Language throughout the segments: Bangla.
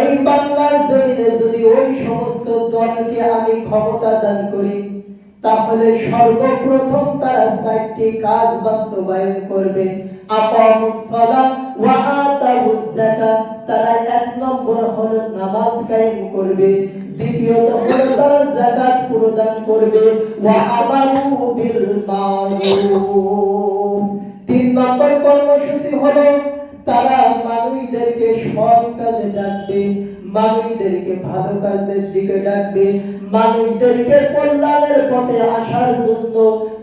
এই বাংলার জমিনে যদি ওই সমস্ত দলকে আমি ক্ষমতা দান করি, তাহলে সর্বপ্রথম তারা চারটি কাজ বাস্তবায়ন করবে। তারা এক নম্বর নামাজ কায়েম করবে। দ্বিতীয়ত তারা যাকাত প্রদান করবে। তিন নম্বর কর্মসূচি হলো তারা মানুষদেরকে ডাকবে মানুষদেরকে ভালো কাজের দিকে ডাকবে মানুষদেরকে কল্যাণের পথে আসার জন্য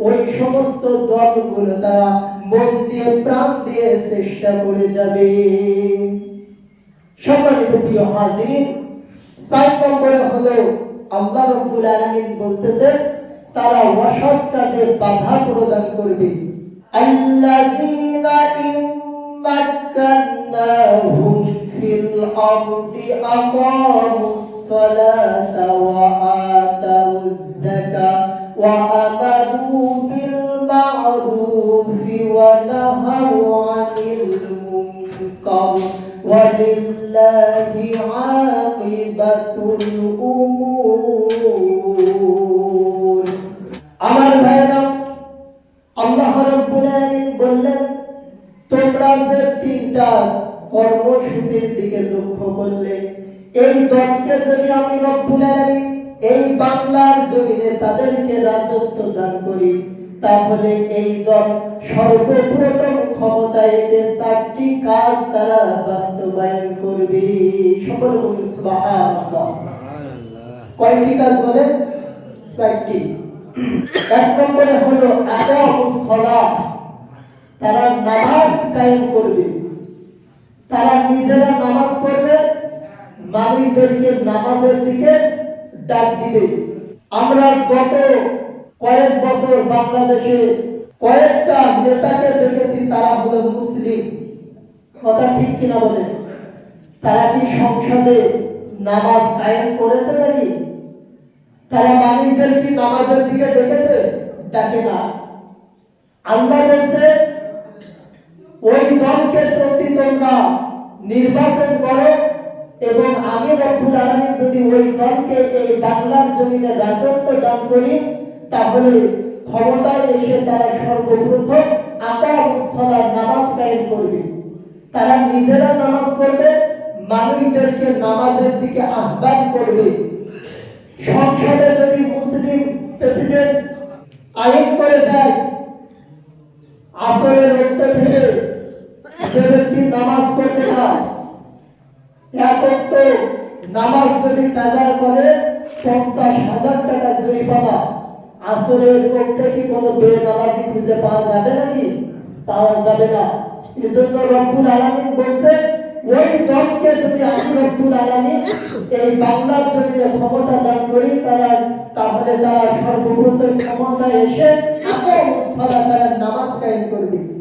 ওই সমস্ত দলগুলো তারা মন দিয়ে, প্রাণ দিয়ে চেষ্টা করে যাবে। সম্মানিত প্রিয় হাজির বলতেছেন তারা অসৎ বাধা প্রদান করবে। মাক্কান্নাহুম ফিল আরদি আকামুস সালাতা ওয়া আতাউজ যাকাত ওয়া আমারু বিল মা'রুফি ওয়া নাহাউ আনিল মুনকার ওয়ালিল্লাহি আকিবাতুল উমুর আমার ভাইরা কর্মসূচির দিকে লক্ষ্য করলে এই দলকে যদি আমি রব্বুল আলামিন এই বাংলার জমিনে তাদেরকে রাজত্ব দান করি তাহলে এই দল সর্বপ্রথম ক্ষমতায় এসে চারটি কাজ তারা বাস্তবায়ন করবে। সকল বলুন সুবহানাল্লাহ। কয়টি কাজ বলে চারটি। এক নম্বরে হলো আকামুস সালাত তারা নামাজ কায়েম করবে। তারা নিজেরা নামাজ পড়বে মানুষদেরকে নামাজের দিকে ডাক দিবে। আমরা গত কয়েক বছর বাংলাদেশে কয়েকটা নেতাকে দেখেছি, তারা হলো মুসলিম। কথা ঠিক কিনা বলে তারা কি সংসদে নামাজ কায়েম করেছে নাকি? তারা মানুষদের কি নামাজের দিকে ডেকেছে ডাকে না। আল্লাহ বলছে ওই দলকে প্রতি তোমরা নির্বাচন করো এবং আমি রব্বুল আলামিন যদি ওই দলকে এই বাংলার জমিনে রাজত্ব দান করি, তাহলে ক্ষমতায় এসে তারা সর্বপ্রথম আকাম নামাজ কায়েম করবে। তারা নিজেরা নামাজ পড়বে, মানুষদেরকে নামাজের দিকে আহ্বান করবে। সংসদে যদি মুসলিম প্রেসিডেন্ট আইন করে দেয়, আসরের রক্ত থেকে যে ব্যক্তি নামাজ পড়তে একত্র নামাজ যদি কাজা করে, পঞ্চাশ হাজার টাকা জরিমানা। আসরের রক্তে কি কোনো বেনামাজি খুঁজে পাওয়া যাবে নাকি? পাওয়া যাবে না। এজন্য রব্বুল আলামিন বলছে, ওই দলকে যদি আমি রব্বুল আলামিন এই বাংলার জমিনে ক্ষমতা দান করি, তারা তাহলে তারা সর্বপ্রথম ক্ষমতায় এসে আকাম সালাত তারা নামাজ কায়েম করবে।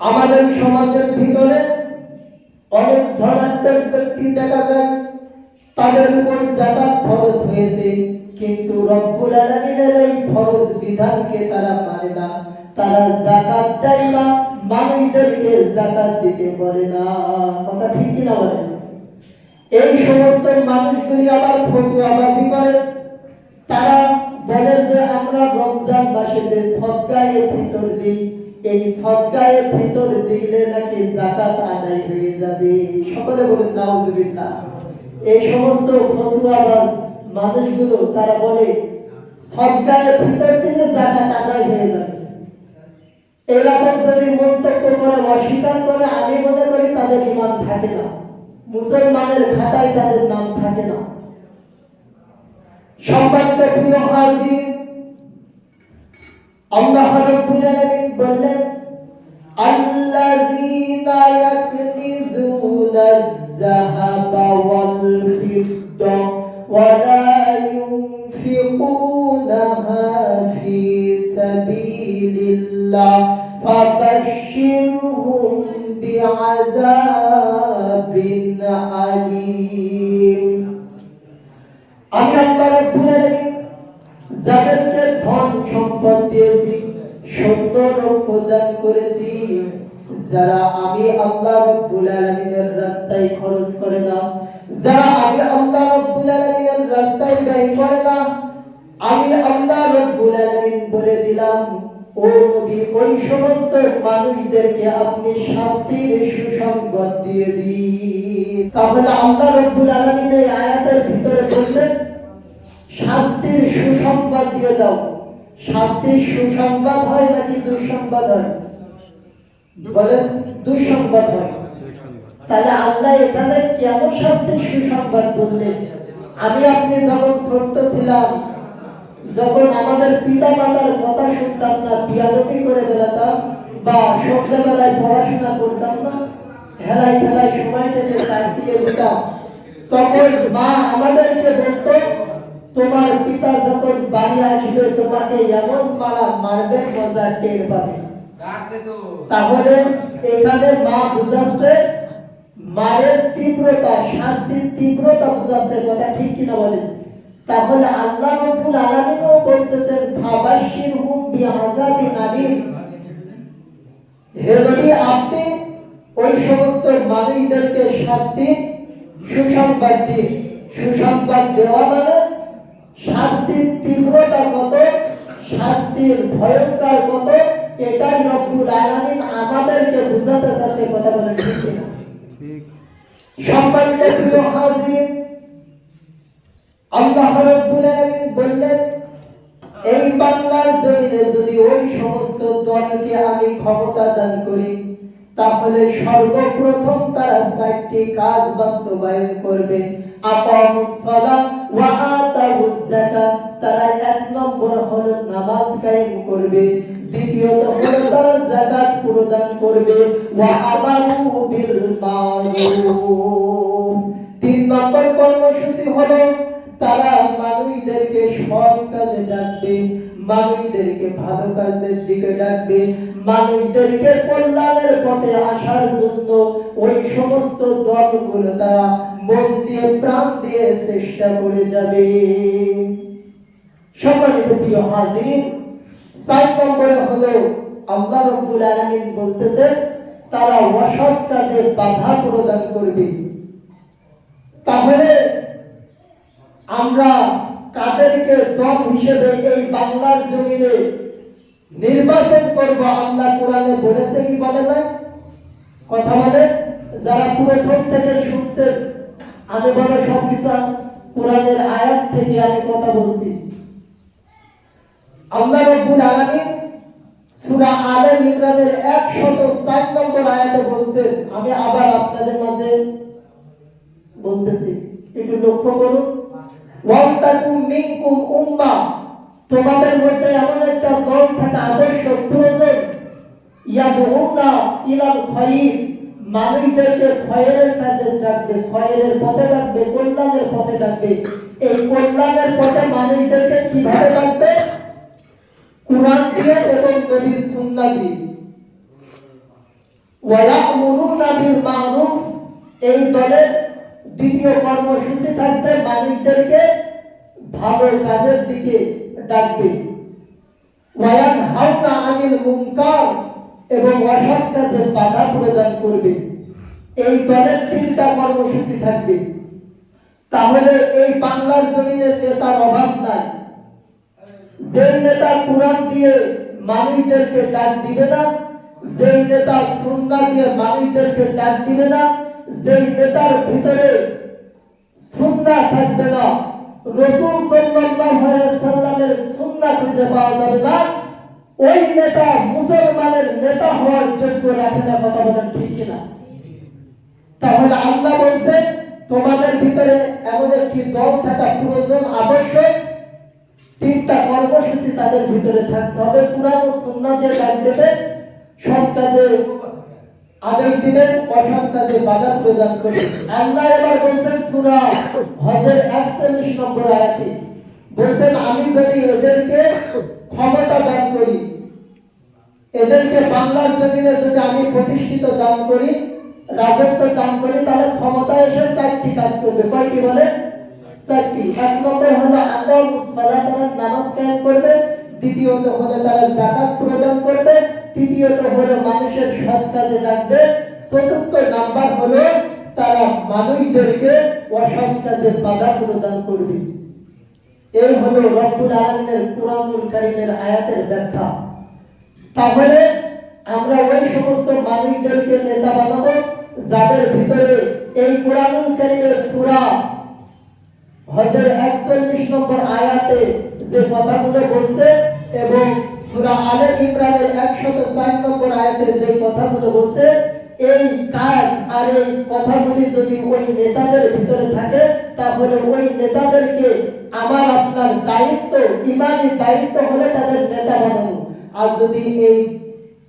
আমাদের সমাজের ভিতরে অনেক ধনাত্মক ব্যক্তি দেখা যায়। তাদের উপর জাকাত খরচ হয়েছে, কিন্তু রব্বুল আলামিনের এই ফরজ বিধানকে তারা মানে না। তারা জাকাত দেয় না, মানুষদেরকে জাকাত দিতে বলে না। কথা ঠিক কিনা বলে? এই সমস্ত মানুষগুলি আবার ফতুয়াবাজি করে। তারা বলে যে আমরা রমজান মাসে যে সদকায়ে ফিতর দিই এই সদকায়ে ফিতর দিলে নাকি জাকাত আদায় হয়ে যাবে। সকলে বলেন, নাউজুবিল্লাহ। এই সমস্ত মানুষগুলো, তারা বলে ফিতর দিলে জাকাত আদায় হয়ে যাবে। এরকম যদি মন্তব্য করে অস্বীকার করে, আমি মনে করি তাদের ইমান থাকে না। মুসলমানের খাতায় তাদের নাম থাকে না। সম্মানিত প্রিয় হাজির আল্লাহ রাব্বুল আলামিন বললেন আল্লাযীনা ইয়াকনিজুনা যাহাবা ওয়াল ফিদ্দা ওয়া লা ইউনফিকুনাহা ফি সাবিলিল্লাহ ফাবাশশিরহুম বিআযাবিন আলীম আমি আল্লাহ ধন সম্পদ দিয়েছি সুন্দর প্রদান করেছি। যারা আমি আল্লাহ রব্বুল আলামিনের রাস্তায় খরচ করে না, যারা আমি আল্লাহ রব্বুল আলামিনের রাস্তায় ব্যয় করে না, আমি আল্লাহ রব্বুল আলামিন বলে দিলাম, ও নবী, ওই সমস্ত মানুষদেরকে আপনি শাস্তির সুসংবাদ দিয়ে দিন। তাহলে আল্লাহ রব্বুল আলামিন এই আয়াতের ভিতরে বললেন শাস্তির সুসংবাদ দিয়ে দাও। শাস্তির সুসংবাদ হয় নাকি দুঃসংবাদ হয়? বলেন, দুঃসংবাদ হয়। তাহলে আল্লাহ এখানে কেন শাস্তির সুসংবাদ বললেন? আমি আপনি যখন ছোট্ট ছিলাম, যখন আমাদের পিতা মাতার কথা শুনতাম না, বিয়াদবি করে বেড়াতাম বা সন্ধ্যাবেলায় পড়াশোনা করতাম না, হেলায় খেলায় সময়টাকে কাটিয়ে দিতাম তখন মা আমাদেরকে বলতো তোমার পিতা যখন বাড়ি আসবে তোমাকে এমন মারা মারবে মজা টের পাবে। তাহলে এখানে মা বুঝাচ্ছে মায়ের তীব্রতা শাস্তির তীব্রতা বুঝাচ্ছে কথা ঠিক কিনা বলেন? তাহলে আল্লাহ রব্বুল আলামিনও বলতেছেন ফাবাশশিরহুম বিআযাবিন আলিম। হে নবী আপনি ওই সমস্ত মানুষদেরকে শাস্তি সুসংবাদ দিন। সুসংবাদ দেওয়া মানে শাস্তির তীব্রতা কত শাস্তির ভয়ঙ্কর কত এটাই রব্বুল আলামিন আমাদেরকে বুঝাতে চাচ্ছে কথা বলেন ঠিক? সম্মানিত প্রিয় হাজিরিন আল্লাহ রাব্বুল আলামিন বললেন এই বাংলার জমিনে যদি ওই সমস্ত দলকে আমি ক্ষমতা দান করি তাহলে সর্বপ্রথম তারা চারটি কাজ বাস্তবায়ন করবে আকামুস সালাত ওয়া আতাউজ যাকাত। তারা এক নম্বর হলো নামাজ কায়েম করবে দ্বিতীয়ত হলো তারা যাকাত প্রদান করবে। ওয়া আমারু বিল মারুফ। তিন নম্বর কর্মসূচি হলো তারা মানুষদেরকে সৎ কাজে ডাকবে। মানুষদেরকে ভালো কাজের দিকে ডাকবে মানুষদেরকে কল্যাণের পথে আসার জন্য ওই সমস্ত দলগুলো তারা মন দিয়ে, প্রাণ দিয়ে চেষ্টা করে যাবে। সম্মানিত প্রিয় হাজির, চার নম্বরে হলো আল্লাহ রব্বুল বলতেছেন তারা অসৎ কাজে বাধা প্রদান করবে। তাহলে আমরা কাদেরকে দল হিসেবে এই বাংলার জমিনে নির্বাচন করব, আল্লাহ কোরআনে বলেছে কি বলে না? কথা বলে? যারা প্রথম থেকে শুনছেন, আমি বলে সব কিছু কোরআনের আয়াত থেকে আমি কথা বলছি। আল্লাহ রব্বুল আলামিন সূরা আলে ইমরানের 104 নম্বর আয়াতে বলছেন, আমি আবার আপনাদের মাঝে বলতেছি, একটু লক্ষ্য করুন। ওয়ালতাকুম মিনকুম উম্মাহ তোমাদের মধ্যে এমন একটা দল থাকা আবশ্যক প্রয়োজন ইলাল মানুষদেরকে কাজে ডাকবে পথে ডাকবে, কল্যাণের পথে ডাকবে। এই কল্যাণের পথে মানুষদেরকে কীভাবে ডাকবে? কোরআন দিয়ে এবং নবীর সুন্নাহ দিয়ে। বিল মারুফ। এই দলের দ্বিতীয় কর্মসূচি থাকবে মালিকদেরকে ভালো কাজের দিকে ডাকবে এবং অসৎ কাজে বাধা প্রদান করবে। এই দলের তিনটা কর্মসূচি থাকবে। তাহলে এই বাংলার জমিনের নেতার অভাব নাই। যেই নেতা কোরআন দিয়ে মানুষদেরকে ডাক দিবে না, যেই নেতা সুন্না দিয়ে মানুষদেরকে ডাক দিবে না যেই নেতার ভিতরে সুন্না থাকবে না, রসুল সাল্লাল্লাহু আলাইহি সাল্লামের সুন্না খুঁজে পাওয়া যাবে না, ওই নেতা মুসলমানের নেতা হওয়ার যোগ্য রাখে না, কথা বলেন ঠিক কিনা? তাহলে আল্লাহ বলছে, তোমাদের ভিতরে এমন একটি দল থাকা প্রয়োজন আবশ্যক তিনটা কর্মসূচি তাদের ভিতরে থাকতে হবে সুন্নাহ দিয়ে ডাক দেবে সৎ কাজে আদেশ দিবে অসৎ কাজে বাধা প্রদান করবে। আল্লাহ এবার বলছেন সূরা হজের 41 নম্বর আয়াতে, বলছেন, আমি যদি এদেরকে ক্ষমতা দান করি, এদেরকে বাংলার জমিনে যদি আমি প্রতিষ্ঠিত দান করি, রাজত্ব দান করি, তাহলে ক্ষমতা এসে চারটি কাজ করবে। কয়টি বলে? চারটি। এক নম্বর হলো আকাম, সালাত নামাজ কায়েম করবে। দ্বিতীয়ত হলে তারা জাকাত প্রদান করবে। তৃতীয়ত হলো মানুষের সৎ কাজে ডাকবে চতুর্থ নাম্বার হলো তারা মানুষদেরকে অসৎ কাজে বাধা প্রদান করবে। এই হলো রব্বুল আলামিনের কুরআনুল কারীমের আয়াতের ব্যাখ্যা। তাহলে আমরা ওই সমস্ত মানুষদেরকে নেতা বানাবো যাদের ভিতরে এই কোরআনুল কারীমের সূরা হজের 41 নম্বর আয়াতে যে কথাগুলো বলছে এবং সূরা আলে ইমরানের 106 নম্বর আয়াতে যে কথাগুলো বলছে, এই কাজ আর এই কথাগুলি যদি ওই নেতাদের ভিতরে থাকে, তাহলে ওই নেতাদেরকে আমার আপনার দায়িত্ব, ইমানি দায়িত্ব হলে তাদের নেতা বানানো। আর যদি এই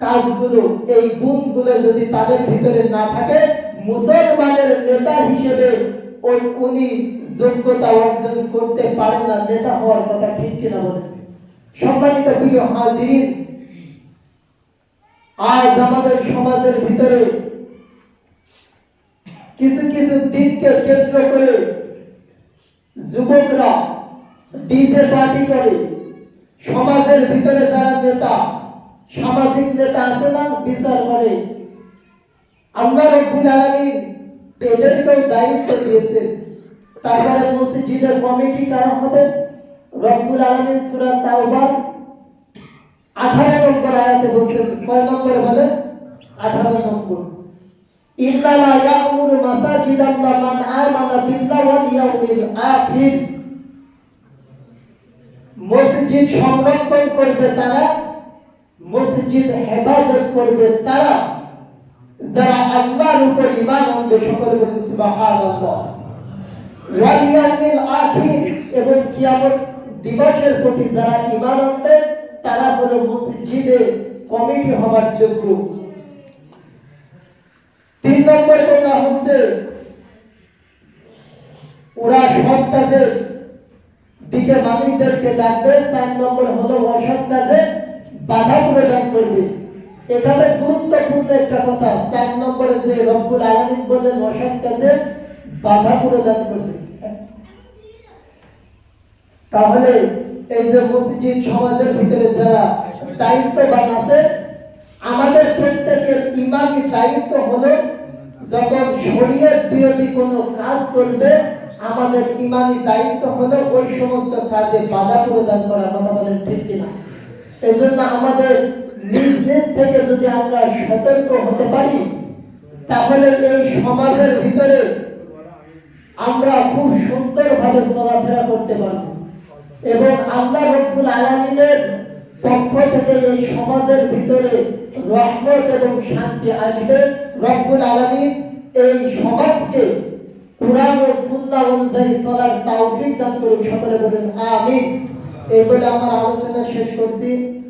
কাজগুলো, এই গুণগুলো যদি তাদের ভিতরে না থাকে, মুসলমানের নেতা হিসেবে ওই উনি যোগ্যতা অর্জন করতে পারে না, নেতা হওয়ার কথা ঠিক কিনা বলেন? সম্মানিত প্রিয় হাজিরিন আজ আমাদের সমাজের ভিতরে কিছু কিছু দিককে কেন্দ্র করে যুবকরা ডিজে পার্টি করে। সমাজের ভিতরে যারা নেতা, সামাজিক নেতা আছে না, বিচার করে। আলামিন এদেরকেও দায়িত্ব দিয়েছেন। তারপরে মসজিদের কমিটি কারা হবে? রব্বুল আলামিন সূরা তাওবার 18 নম্বর আয়াতে বলছেন, কয় নম্বরে বলেন? 18 নম্বর। ইন্নামা ইয়ামুরু মাসাজিদাল্লাহ মান আমানা বিল্লাহি ওয়াল ইয়াউমিল আখির। মসজিদ সংরক্ষণ করবে তারা, মসজিদ হেফাজত করবে তারা, যারা আল্লাহর উপর ঈমান আনবে, সকলে বলেন সুবহানাল্লাহ। ওয়াল ইয়াউমিল আখির এবং কিয়ামত দিবসের প্রতি যারা ঈমান আনবে তারা হলো মসজিদে কমিটি হওয়ার যোগ্য। তিন নম্বর কথা হচ্ছে, ওরা সৎ দিকে মানুষদেরকে ডাকবে, চার নম্বর হলো অসৎ কাজে বাধা প্রদান করবে। এখানে গুরুত্বপূর্ণ একটা কথা, চার নম্বরে যে রব্বুল আলামিন বললেন, অসৎ কাজে বাধা প্রদান করবে। তাহলে এই যে মসজিদ সমাজের ভিতরে যারা দায়িত্ববান আছে, আমাদের প্রত্যেকের ইমানি দায়িত্ব হলো যখন শরীয়ত বিরোধী কোনো কাজ চলবে, আমাদের ইমানি দায়িত্ব হলো ওই সমস্ত কাজে বাধা প্রদান করা কথা বলেন ঠিক কিনা। এই জন্য আমাদের নিজ থেকে যদি আমরা সতর্ক হতে পারি, তাহলে এই সমাজের ভিতরে আমরা খুব সুন্দরভাবে চলাফেরা করতে পারব। এবং আল্লাহ রব্বুল আলামিনের পক্ষ থেকে এই সমাজের ভিতরে রহমত এবং শান্তি আসবে। রব্বুল আলামিন এই সমাজকে কোরআন ও সুন্নাহ অনুযায়ী চলার তাওফিক দান করুন। সকলে বলেন, আমিন। এই বলে আমার আলোচনা শেষ করছি।